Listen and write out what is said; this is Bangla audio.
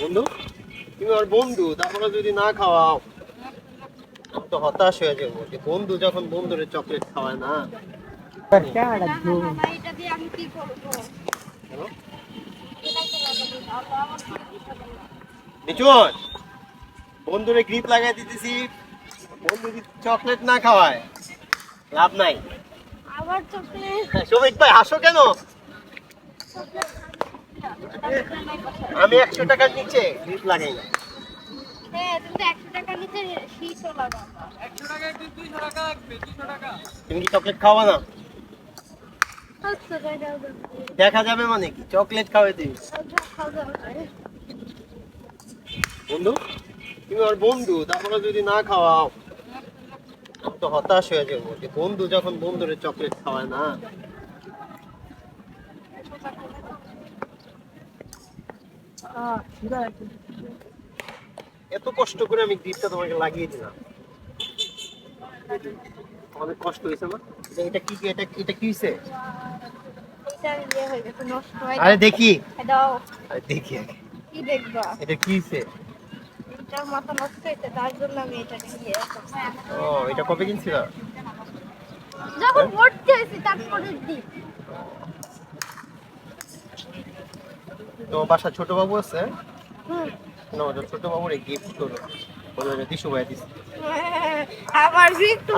বন্ধু? তুমি আমার বন্ধু তারপরে যদি না খাওয়াও আমি তো হতাশ হয়ে যাব যে বন্ধু যখন বন্ধুরে চকলেট খাওয়ায় না। নিচুন বন্ধুরে গ্রিপ লাগাই দিতেছি বন্ধু যদি চকলেট না খাওয়ায় লাভ নাই। আবার চকলেট শোভিক ভাই হাসো কেন? আমি একশো টাকার নিচে গ্রিপ লাগাই না। হ্যাঁ তুমি তো একশো টাকা নিচে শীতও লাগাও। তুমি কি চকলেট খাওয়া না? আচ্ছা। দেখা যাবে মানে কি? চকলেট খাওয়াই যাও, যাও। বন্ধু তুমি আমার বন্ধু তারপরে যদি না খাওয়াও আমি তো হতাশ হয়ে যাব যে বন্ধু যখন বন্ধুরে চকলেট খাওয়ায় না। এত কষ্ট করে আমি গ্রিপটা তোমাকে লাগিয়ে দিলাম। অনেক কষ্ট হয়েছে না এটা- কি এটা এটা কি হয়েছে? ইয়ে আরে দেখি। আরে দেখি কি দেখবা? এটা কি হয়েছে? এটার মাথা নষ্ট হয়েছে তার জন্য আমি এটা নিয়ে ও এটা কবে কিনছিল? যখন ভর্তি হয়েছি তারপরের দিন। তোমার বাসা ছোট বাবু আছে হুম। না ছোট বাবুর গিফট করো ওদের দিশু ভাই দিছে আমার তো